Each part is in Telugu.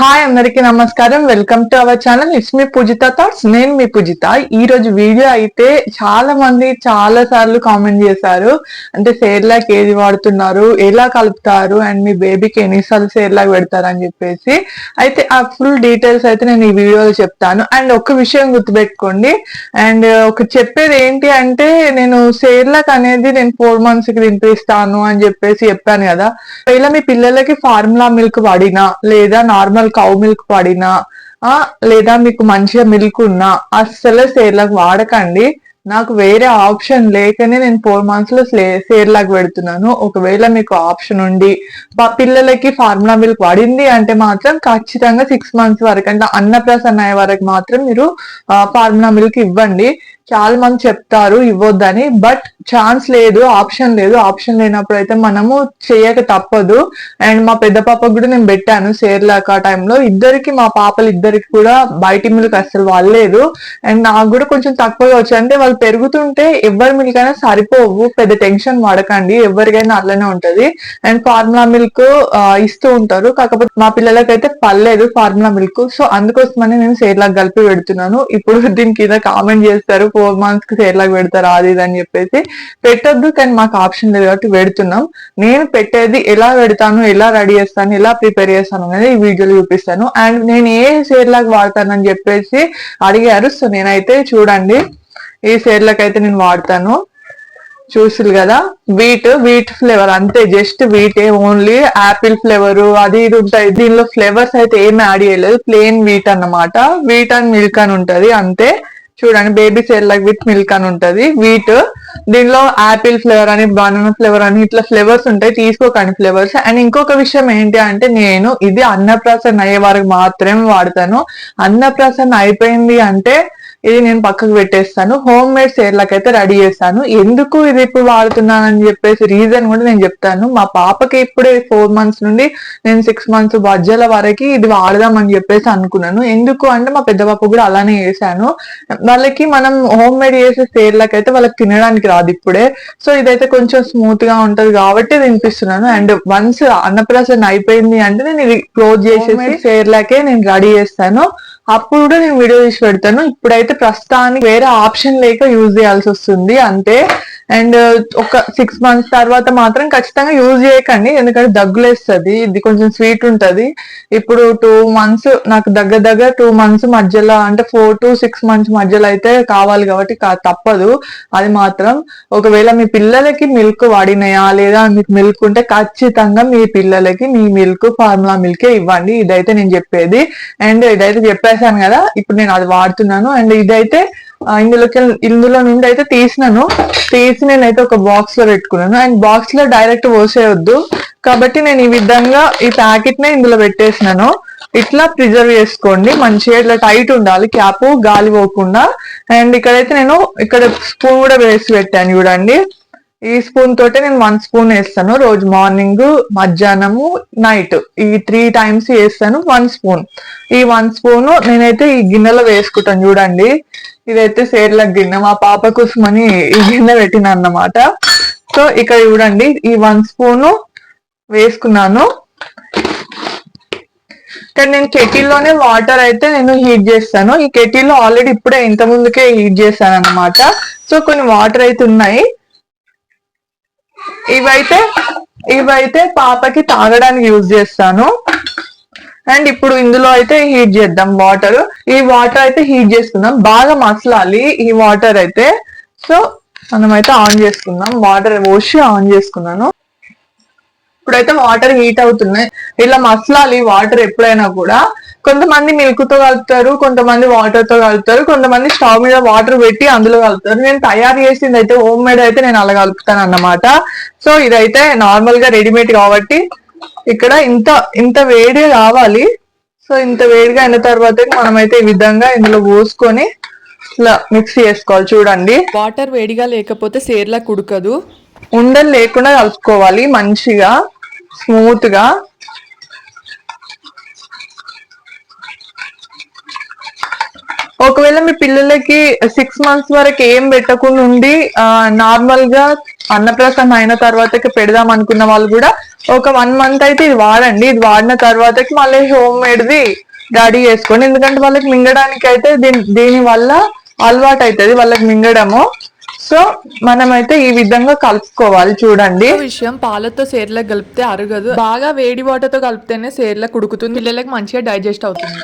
హాయ్ అందరికీ నమస్కారం. Welcome to our channel it's me Pujitha thoughts నేను మీ పూజిత ఈ రోజు వీడియో అయితే చాలా మంది చాలా సార్లు కామెంట్ చేశారు. అంటే సేర్లాక్ ఏది వాడుతున్నారు ఎలా కలుపుతారు అండ్ మీ బేబీకి ఎన్నిసార్లు సేర్లాక్ పెడతారు అని చెప్పేసి అయితే ఆ ఫుల్ డీటెయిల్స్ అయితే నేను ఈ వీడియోలో చెప్తాను. అండ్ ఒక విషయం గుర్తుపెట్టుకోండి. అండ్ uh, ఒక చెప్పేది ఏంటి అంటే నేను సేర్లాక్ అనేది నేను ఫోర్ మంత్స్కి తినిపిస్తాను అని చెప్పేసి చెప్పాను కదా. ఇలా మీ పిల్లలకి ఫార్ములా మిల్క్ వాడినా లేదా నార్మల్ కౌ మిల్క్ పడినా ఆ లేదా మీకు మంచిగా మిల్క్ ఉన్నా అస్సలు సేర్లకు వాడకండి. నాకు వేరే ఆప్షన్ లేకనే నేను ఫోర్ మంత్స్లో సేర్ లాగా పెడుతున్నాను. ఒకవేళ మీకు ఆప్షన్ ఉండి మా పిల్లలకి ఫార్ములా మిల్క్ పడింది అంటే మాత్రం ఖచ్చితంగా సిక్స్ మంత్స్ వరకు అంటే అన్నప్రాసన్న అయ్యే వరకు మాత్రం మీరు ఫార్ములా మిల్క్ ఇవ్వండి. చాలా మంది చెప్తారు ఇవ్వద్దని బట్ ఛాన్స్ లేదు ఆప్షన్ లేదు. ఆప్షన్ లేనప్పుడు అయితే మనము చేయక తప్పదు. అండ్ మా పెద్ద పాపకు కూడా నేను పెట్టాను సేర్లాక టైంలో ఇద్దరికి మా పాపలు ఇద్దరికి కూడా బయటి మిల్క్ అసలు వాళ్ళలేదు అండ్ నాకు కూడా కొంచెం తక్కువగా వచ్చాయి. అంటే వాళ్ళు పెరుగుతుంటే ఎవరి మిల్క్ అయినా సరిపోవు. పెద్ద టెన్షన్ పడకండి ఎవరికైనా అట్లనే ఉంటది. అండ్ ఫార్ములా మిల్క్ ఇస్తూ ఉంటారు. కాకపోతే మా పిల్లలకి అయితే పర్లేదు ఫార్ములా మిల్క్ సో అందుకోసమని నేను సేర్లాగ్ కలిపి పెడుతున్నాను. ఇప్పుడు దీని కింద కామెంట్ చేస్తారు. ఫోర్ మంత్స్కి సేర్లాగ్ పెడతారు. అది ఇది అని చెప్పేసి. పెట్టొద్దు. కానీ మాకు ఆప్షన్ లేదు కాబట్టి పెడుతున్నాం. నేను పెట్టేది ఎలా పెడతాను ఎలా రెడీ చేస్తాను ఎలా ప్రిపేర్ చేస్తాను అనేది ఈ వీడియోలో చూపిస్తాను. అండ్ నేను ఏ సేర్లాగ్ వాడతానని చెప్పేసి అడిగారు. సో నేనైతే చూడండి. ఈ సేర్లకు అయితే నేను వాడతాను. చూసిరు కదా? వీట్ వీట్ ఫ్లేవర్ అంతే. జస్ట్ వీటే ఓన్లీ యాపిల్ ఫ్లేవర్ అది ఇది ఉంటాయి. దీనిలో ఫ్లేవర్స్ అయితే ఏమి యాడ్ చేయలేదు. ప్లెయిన్ వీట్ అన్నమాట. వీట్ అండ్ మిల్క్ అని ఉంటది అంతే. చూడండి బేబీ సెర్లాక్ విత్ మిల్క్ అని ఉంటది. వీట్ దీనిలో యాపిల్ ఫ్లేవర్ అని బనానా ఫ్లేవర్ అని ఇట్లా ఫ్లేవర్స్ ఉంటాయి. తీసుకోకండి ఫ్లేవర్స్ అండ్ ఇంకొక విషయం ఏంటి అంటే నేను ఇది అన్నప్రాసన అయ్యే వరకు మాత్రమే వాడతాను. అన్నప్రాసన అయిపోయింది అంటే ఇది నేను పక్కకు పెట్టేస్తాను. హోమ్ మేడ్ సేర్లకు అయితే రెడీ చేస్తాను. ఎందుకు ఇది ఇప్పుడు వాడుతున్నానని చెప్పేసి రీజన్ కూడా నేను చెప్తాను. మా పాపకి ఇప్పుడే ఫోర్ మంత్స్ నుండి నేను సిక్స్ మంత్స్ బజ్జల వరకు ఇది వాడదామని చెప్పేసి అనుకున్నాను. ఎందుకు అంటే మా పెద్ద పాప కూడా అలానే చేశాను. వాళ్ళకి మనం హోమ్ మేడ్ చేసే సేర్లకు అయితే వాళ్ళకి తినడానికి రాదు ఇప్పుడే. సో ఇదైతే కొంచెం స్మూత్గా ఉంటది కాబట్టి తినిపిస్తున్నాను. అండ్ వన్స్ అన్నప్రాసన అయిపోయింది అంటే నేను ఇది క్లోజ్ చేసేసి సేర్లకే నేను రెడీ చేస్తాను. అప్పుడు కూడా నేను వీడియో తీసి పెడతాను. ఇప్పుడైతే ప్రస్తుతానికి వేరే ఆప్షన్ లేక యూజ్ చేయాల్సి వస్తుంది. అంతే అండ్ uh, ఒక సిక్స్ మంత్స్ తర్వాత మాత్రం ఖచ్చితంగా యూజ్ చేయకండి. ఎందుకంటే దగ్గులేస్తుంది ఇది కొంచెం స్వీట్ ఉంటుంది. ఇప్పుడు టూ మంత్స్ నాకు దగ్గర దగ్గర టూ మంత్స్ మధ్యలో అంటే ఫోర్ టు సిక్స్ మంత్స్ మధ్యలో అయితే కావాలి కాబట్టి తప్పదు. అది మాత్రం ఒకవేళ మీ పిల్లలకి మిల్క్ వాడినాయా లేదా మీకు మిల్క్ ఉంటే ఖచ్చితంగా మీ పిల్లలకి మీ మిల్క్ ఫార్ములా మిల్కే ఇవ్వండి. ఇదైతే నేను చెప్పేది. అండ్ ఇదైతే చెప్పేశాను కదా ఇప్పుడు నేను అది వాడుతున్నాను. అండ్ ఇదైతే ఇందులోకి ఇందులో నుండి అయితే తీసినాను. తీసి నేనైతే ఒక బాక్స్లో పెట్టుకున్నాను. అండ్ బాక్స్లో డైరెక్ట్ పోసేయొద్దు. కాబట్టి నేను ఈ విధంగా ఈ ప్యాకెట్ నే ఇందులో పెట్టేసినాను. ఇట్లా ప్రిజర్వ్ చేసుకోండి. మంచిగా ఇట్లా టైట్ ఉండాలి. క్యాప్ గాలి పోకుండా. అండ్ ఇక్కడైతే నేను ఇక్కడ స్పూన్ కూడా వేసి పెట్టాను చూడండి. ఈ స్పూన్ తోటే నేను వన్ స్పూన్ వేస్తాను. రోజు మార్నింగ్ మధ్యాహ్నము నైట్ ఈ త్రీ టైమ్స్ వేస్తాను. వన్ స్పూన్ ఈ వన్ స్పూన్ నేనైతే ఈ గిన్నెలో వేసుకుంటాను చూడండి. ఇదైతే సేర్లకు గిన్నె. మా పాప కోసమని ఈ గిన్నె పెట్టిన అన్నమాట సో ఇక్కడ చూడండి ఈ వన్ స్పూన్ వేసుకున్నాను. ఇక్కడ నేను కెటిల్లోనే వాటర్ అయితే నేను హీట్ చేస్తాను. ఈ కెటిల్లో ఆల్రెడీ ఇప్పుడే ఇంత ముందుకే హీట్ చేశాను అనమాట సో కొన్ని వాటర్ అయితే ఉన్నాయి. ఇవైతే ఇవైతే పాపకి తాగడానికి యూజ్ చేస్తాను. అండ్ ఇప్పుడు ఇందులో అయితే హీట్ చేద్దాం వాటర్. ఈ వాటర్ అయితే హీట్ చేసుకుందాం. బాగా మసలాలి ఈ వాటర్ అయితే. సో మనం అయితే ఆన్ చేసుకుందాం. వాటర్ పోసి ఆన్ చేసుకున్నాను. ఇప్పుడైతే వాటర్ హీట్ అవుతున్నాయి. ఇలా మసలాలి వాటర్ ఎప్పుడైనా కూడా. కొంతమంది మిల్క్తో కలుపుతారు కొంతమంది వాటర్తో కలుపుతారు కొంతమంది స్టవ్ మీద వాటర్ పెట్టి అందులో కలుపుతారు. నేను తయారు చేసింది అయితే హోమ్ మేడ్ అయితే నేను అలా కలుపుతాను అన్నమాట. సో ఇదైతే నార్మల్గా రెడీమేడ్ కాబట్టి ఇక్కడ ఇంత ఇంత వేడి రావాలి సో ఇంత వేడిగా అయిన తర్వాత మనమైతే ఈ విధంగా ఇందులో పోసుకొని ఇట్లా మిక్స్ చేసుకోవాలి. చూడండి. వాటర్ వేడిగా లేకపోతే సేర్లా కుడకదు. ఉండలు లేకుండా కలుపుకోవాలి మంచిగా స్మూత్గా ఒకవేళ మీ పిల్లలకి సిక్స్ మంత్స్ వరకు ఏం పెట్టకుండా ఉండి నార్మల్గా అన్నప్రాసన అయిన తర్వాతకి పెడదాం అనుకున్న వాళ్ళు కూడా ఒక వన్ మంత్ అయితే ఇది వాడండి. ఇది వాడిన తర్వాతకి మళ్ళీ హోమ్ మేడ్ది రెడీ చేసుకోండి. ఎందుకంటే వాళ్ళకి మింగడానికి అయితే దీని దీని వల్ల అలవాటు అవుతుంది వాళ్ళకి మింగడము. సో మనమైతే ఈ విధంగా కలుపుకోవాలి చూడండి. విషయం పాలతో సేర్లకు కలిపితే అరగదు. బాగా వేడి వాటర్తో కలిపితేనే సేర్లకు ఉడుకుతుంది పిల్లలకి మంచిగా డైజెస్ట్ అవుతుంది.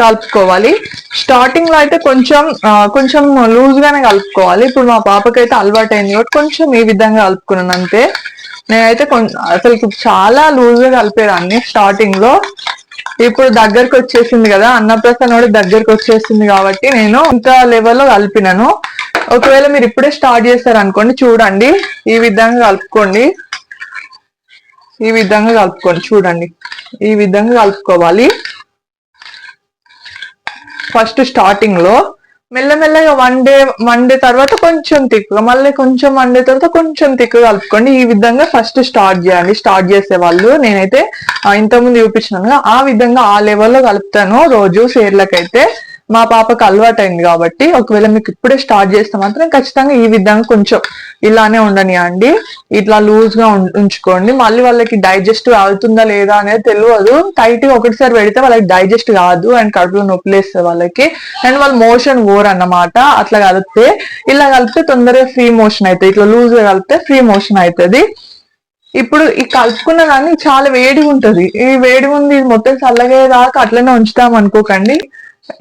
కలుపుకోవాలి. స్టార్టింగ్లో అయితే కొంచెం కొంచెం లూజ్ గానే కలుపుకోవాలి. ఇప్పుడు మా పాపకైతే అలవాటు అయింది కొంచెం ఈ విధంగా కలుపుకున్నాను అంతే. నేనైతే కొంచెం అసలు చాలా లూజ్గా కలిపేదాన్ని స్టార్టింగ్లో. ఇప్పుడు దగ్గరకు వచ్చేసింది కదా అన్నప్రసన్న కూడా దగ్గరకు వచ్చేసింది కాబట్టి నేను ఇంత లెవెల్లో కలిపినాను. ఒకవేళ మీరు ఇప్పుడే స్టార్ట్ చేస్తారు అనుకోండి చూడండి. ఈ విధంగా కలుపుకోండి. ఈ విధంగా కలుపుకోండి చూడండి. ఈ విధంగా కలుపుకోవాలి. ఫస్ట్ స్టార్టింగ్లో. మెల్లమెల్లగా వన్ డే వన్ డే తర్వాత కొంచెం తిక్కుగా మళ్ళీ కొంచెం వన్ డే తర్వాత కొంచెం తిక్కుగా కలుపుకోండి. ఈ విధంగా ఫస్ట్ స్టార్ట్ చేయండి. స్టార్ట్ చేసే వాళ్ళు నేనైతే ఇంతకుముందు చూపించినాను ఆ విధంగా ఆ లెవెల్లో కలుపుతాను రోజు షేర్లకైతే మా పాపకు అలవాటైంది కాబట్టి ఒకవేళ మీకు ఇప్పుడే స్టార్ట్ చేస్తే మాత్రం ఖచ్చితంగా ఈ విధంగా కొంచెం ఇలానే ఉండనియండి ఇట్లా లూజ్గా ఉం- ఉంచుకోండి. మళ్ళీ వాళ్ళకి డైజెస్ట్ అవుతుందా లేదా అనేది తెలియదు టైట్గా ఒకటిసారి పెడితే వాళ్ళకి డైజెస్ట్ కాదు అండ్ కడుపులో నొప్పిలేస్తుంది వాళ్ళకి. అండ్ వాళ్ళు మోషన్ ఓర్ అన్నమాట. అట్లా కలిపితే ఇలా కలిపితే తొందరగా ఫ్రీ మోషన్ అవుతుంది ఇట్లా లూజ్గా కలిపితే ఫ్రీ మోషన్ అవుతుంది ఇప్పుడు ఈ కలుపుకున్న దాన్ని చాలా వేడిగా ఉంటది. ఈ వేడిగా ఉంది మొత్తం చల్లగా దాకా అట్లనే ఉంచుతాం అనుకోకండి.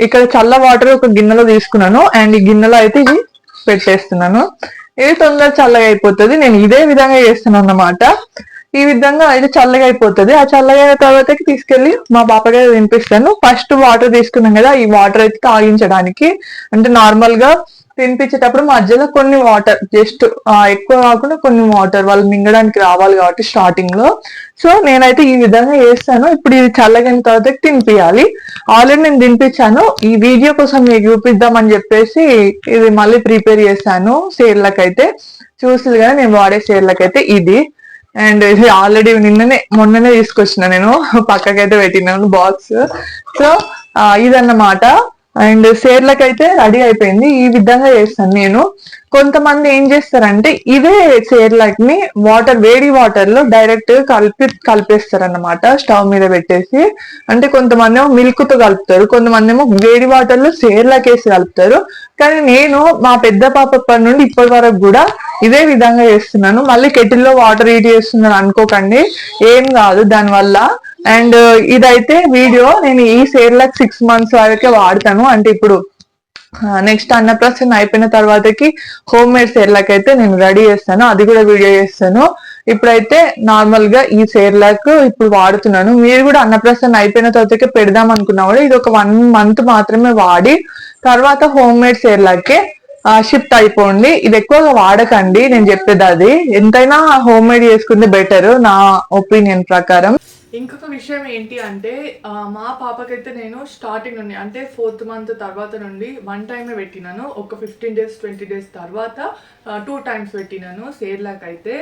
ఇక్కడ చల్ల వాటర్ ఒక గిన్నెలో తీసుకున్నాను. అండ్ ఈ గిన్నెలో అయితే ఇది పెట్టేస్తున్నాను. ఇది తొందర చల్లగా అయిపోతుంది. నేను ఇదే విధంగా చేస్తున్నాను అన్నమాట. ఈ విధంగా అయితే చల్లగా అయిపోతుంది. ఆ చల్లగా అయిన తర్వాతకి తీసుకెళ్ళి మా పాపకి తినిపిస్తాను. ఫస్ట్ వాటర్ తీసుకున్నాం కదా ఈ వాటర్ అయితే తాగించడానికి. అంటే నార్మల్గా తినిపించేటప్పుడు మధ్యలో కొన్ని వాటర్ జస్ట్ ఎక్కువ కాకుండా కొన్ని వాటర్ వాళ్ళు మింగడానికి రావాలి కాబట్టి స్టార్టింగ్లో. సో నేనైతే ఈ విధంగా చేస్తాను. ఇప్పుడు ఇది చల్లగిన తర్వాత తినిపించాలి ఆల్రెడీ నేను తినిపించాను. ఈ వీడియో కోసం మీకు చూపిద్దామని చెప్పేసి ఇది మళ్ళీ ప్రిపేర్ చేశాను సేర్లకైతే. చూసి కదా నేను వాడే సేర్లకైతే ఇది. అండ్ ఇది ఆల్రెడీ నిన్ననే మొన్ననే తీసుకొచ్చిన నేను. పక్కకైతే పెట్టినాను బాక్స్ సో ఇదన్నమాట. అండ్ సేర్లకైతే రెడీ అయిపోయింది. ఈ విధంగా చేస్తాను నేను. కొంతమంది ఏం చేస్తారంటే ఇదే షేర్లకి వాటర్ వేడి వాటర్లో డైరెక్ట్ కలిపి కలిపేస్తారు అన్నమాట స్టవ్ మీద పెట్టేసి. అంటే కొంతమంది ఏమో మిల్క్తో కలుపుతారు కొంతమంది ఏమో వేడి వాటర్లో సేర్లక్ వేసి కలుపుతారు. కానీ నేను మా పెద్ద పాప నుండి ఇప్పటి వరకు కూడా ఇదే విధంగా చేస్తున్నాను. మళ్ళీ కెటిల్లో వాటర్ హీట్ చేస్తున్నాను అనుకోకండి. ఏం కాదు దానివల్ల అండ్ ఇదైతే వీడియో నేను ఈ సేర్లక్ సిక్స్ మంత్స్ వరకే వాడతాను. అంటే ఇప్పుడు నెక్స్ట్ అన్నప్రాసన అయిపోయిన తర్వాతకి హోమ్ మేడ్ సేర్లకు అయితే నేను రెడీ చేస్తాను. అది కూడా వీడియో చేస్తాను. ఇప్పుడైతే నార్మల్గా ఈ సేర్లాక్ ఇప్పుడు వాడుతున్నాను. మీరు కూడా అన్నప్రాసన అయిపోయిన తర్వాతకి పెడదాం అనుకున్నా కూడా ఇది ఒక వన్ మంత్ మాత్రమే వాడి తర్వాత హోమ్ మేడ్ సేర్లకే షిఫ్ట్ అయిపోండి. ఇది ఎక్కువగా వాడకండి. నేను చెప్పేది అది. ఎంతైనా హోమ్ మేడ్ చేసుకుంటే బెటర్ నా ఒపీనియన్ ప్రకారం. ఇంకొక విషయం ఏంటి అంటే మా పాపకైతే నేను స్టార్టింగ్ నుండి అంటే ఫోర్త్ మంత్ తర్వాత నుండి వన్ టైమే పెట్టినాను. ఒక ఫిఫ్టీన్ డేస్ ట్వంటీ డేస్ తర్వాత టూ టైమ్స్ పెట్టినాను సేర్లాక్ అయితే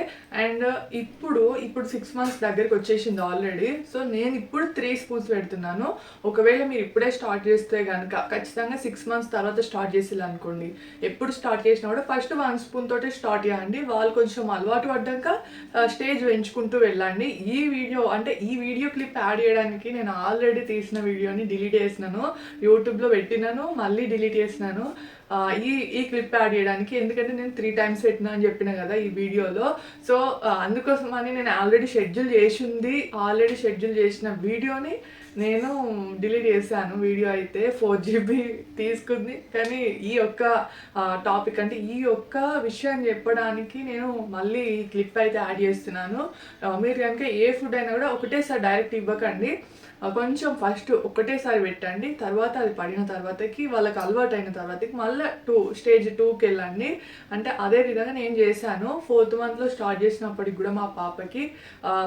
అండ్ ఇప్పుడు ఇప్పుడు సిక్స్ మంత్స్ దగ్గరికి వచ్చేసింది ఆల్రెడీ సో నేను ఇప్పుడు త్రీ స్పూన్స్ పెడుతున్నాను. ఒకవేళ మీరు ఇప్పుడే స్టార్ట్ చేస్తే కనుక ఖచ్చితంగా సిక్స్ మంత్స్ తర్వాత స్టార్ట్ చేసేది అనుకోండి ఎప్పుడు స్టార్ట్ చేసినా కూడా ఫస్ట్ వన్ స్పూన్ తోటే స్టార్ట్ చేయండి. వాళ్ళు కొంచెం అలవాటు పడ్డాక స్టేజ్ పెంచుకుంటూ వెళ్ళండి. ఈ వీడియో అంటే ఈ వీడియో క్లిప్ యాడ్ చేయడానికి నేను ఆల్రెడీ తీసిన వీడియోని డిలీట్ చేసినాను. యూట్యూబ్లో పెట్టినాను మళ్ళీ డిలీట్ చేసినాను. ఈ ఈ క్లిప్ యాడ్ చేయడానికి. ఎందుకంటే నేను త్రీ టైమ్స్ పెట్టినా అని చెప్పిన కదా ఈ వీడియోలో. సో అందుకోసం అని నేను ఆల్రెడీ షెడ్యూల్ చేసింది. ఆల్రెడీ షెడ్యూల్ చేసిన వీడియోని నేను డిలీట్ చేశాను. వీడియో అయితే ఫోర్ జీబీ తీసుకుంది. కానీ ఈ యొక్క టాపిక్ అంటే ఈ యొక్క విషయం చెప్పడానికి నేను మళ్ళీ ఈ క్లిప్ అయితే యాడ్ చేస్తున్నాను. మీరు కనుక ఏ ఫుడ్ అయినా కూడా ఒకటేసారి డైరెక్ట్ ఇవ్వకండి. కొంచెం ఫస్ట్ ఒకటేసారి పెట్టండి తర్వాత అది పడిన తర్వాతకి వాళ్ళకి అలవాటు అయిన తర్వాతకి మళ్ళీ టూ స్టేజ్ టూకి వెళ్ళండి. అంటే అదే విధంగా నేను చేశాను. ఫోర్త్ మంత్లో స్టార్ట్ చేసినప్పటికి కూడా మా పాపకి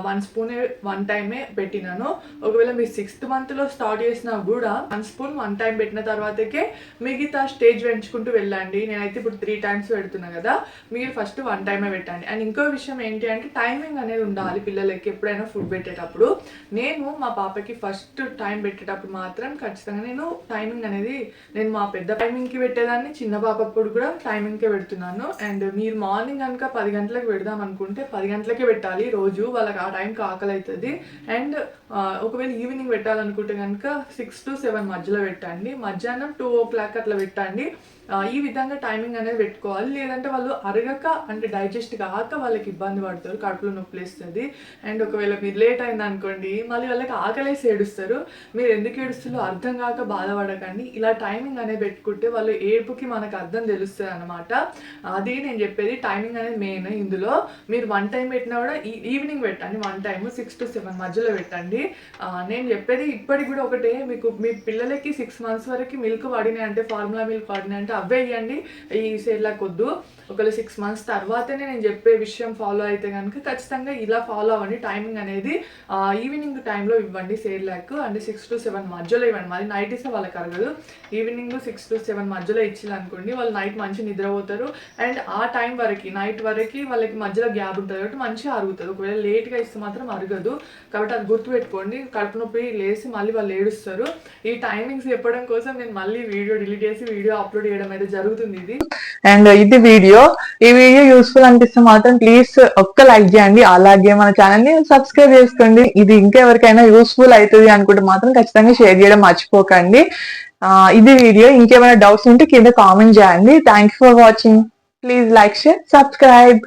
వన్ స్పూనే వన్ టైమే పెట్టినాను. ఒకవేళ మీరు సిక్స్త్ మంత్లో స్టార్ట్ చేసినా కూడా వన్ స్పూన్ వన్ టైం పెట్టిన తర్వాతకే మిగతా స్టేజ్ పెంచుకుంటూ వెళ్ళండి. నేనైతే ఇప్పుడు త్రీ టైమ్స్ పెడుతున్నా కదా మీరు ఫస్ట్ వన్ టైమే పెట్టండి. అండ్ ఇంకో విషయం ఏంటి అంటే టైమింగ్ అనేది ఉండాలి పిల్లలకి ఎప్పుడైనా ఫుడ్ పెట్టేటప్పుడు. నేను మా పాపకి ఫస్ట్ టైం పెట్టేటప్పుడు మాత్రం ఖచ్చితంగా నేను టైమింగ్ అనేది నేను మా పెద్ద టైమింగ్కి పెట్టేదాన్ని చిన్న పాపప్పుడు కూడా టైమింగ్కే పెడుతున్నాను. అండ్ మీరు మార్నింగ్ కనుక పది గంటలకు పెడదాం అనుకుంటే పది గంటలకే పెట్టాలి రోజు వాళ్ళకి ఆ టైంకి ఆకలి అవుతుంది అండ్ ఒకవేళ ఈవినింగ్ పెట్టాలనుకుంటే కనుక సిక్స్ టు సెవెన్ మధ్యలో పెట్టండి. మధ్యాహ్నం టూ ఓ క్లాక్ అట్లా పెట్టండి. ఈ విధంగా టైమింగ్ అనేది పెట్టుకోవాలి. లేదంటే వాళ్ళు అరగక అంటే డైజెస్ట్ కాక వాళ్ళకి ఇబ్బంది పడతారు కడుపులో నొప్పి లేస్తుంది అండ్ ఒకవేళ మీరు లేట్ అయింది అనుకోండి మళ్ళీ వాళ్ళకి ఆకలేసి ఏడుస్తారు. మీరు ఎందుకు ఏడుస్తారో అర్థం కాక బాధపడకండి. ఇలా టైమింగ్ అనేది పెట్టుకుంటే వాళ్ళు ఏడుపుకి మనకు అర్థం తెలుస్తుంది అనమాట అది నేను చెప్పేది టైమింగ్ అనేది మెయిన్ ఇందులో మీరు వన్ టైం పెట్టినా కూడా ఈవినింగ్ పెట్టండి. One time six to seven మధ్యలో పెట్టండి. నేను చెప్పేది ఇప్పటికి కూడా ఒకటే. మీకు మీ పిల్లలకి సిక్స్ మంత్స్ వరకు మిల్క్ పడినాయి అంటే ఫార్ములా మిల్క్ పడినాయి అంటే అవే ఇవ్వండి ఈ సేర్లాక్ వద్దు ఒకవేళ సిక్స్ మంత్స్ తర్వాతనే నేను చెప్పే విషయం ఫాలో అయితే కనుక ఖచ్చితంగా ఇలా ఫాలో అవ్వండి. టైమింగ్ అనేది ఈవినింగ్ టైంలో ఇవ్వండి సేర్లాక్ అంటే సిక్స్ టు సెవెన్ మధ్యలో ఇవ్వండి. మరి నైట్ ఇస్తే వాళ్ళకి అరగదు. ఈవినింగ్ సిక్స్ టు సెవెన్ మధ్యలో ఇచ్చింది అనుకోండి వాళ్ళు నైట్ మంచి నిద్రపోతారు. అండ్ ఆ టైం వరకు నైట్ వరకు వాళ్ళకి మధ్యలో గ్యాప్ ఉంటుంది కాబట్టి మంచిగా అరుగుతుంది ఒకవేళ లేట్గా ఇస్తే మాత్రం అరగదు. కాబట్టి అది గుర్తుపెట్టుకోండి. కడుపు నొప్పి లేసి మళ్ళీ వాళ్ళు ఏడుస్తారు. ఈ టైమింగ్స్ చెప్పడం కోసం నేను మళ్ళీ వీడియో డిలీట్ చేసి వీడియో అప్లోడ్ చేయడం అయితే జరుగుతుంది ఇది. అండ్ ఇది వీడియో ఈ వీడియో యూస్ఫుల్ అనిపిస్తే మాత్రం ప్లీజ్ ఒక్క లైక్ చేయండి. అలాగే మన ఛానల్ని సబ్స్క్రైబ్ చేసుకోండి. ఇది ఇంకెవరికైనా యూస్ఫుల్ అవుతుంది అనుకుంటే మాత్రం ఖచ్చితంగా షేర్ చేయడం మర్చిపోకండి. ఇది వీడియో. ఇంకేమైనా డౌట్స్ ఉంటే కింద కామెంట్ చేయండి. Thank for watching please like share subscribe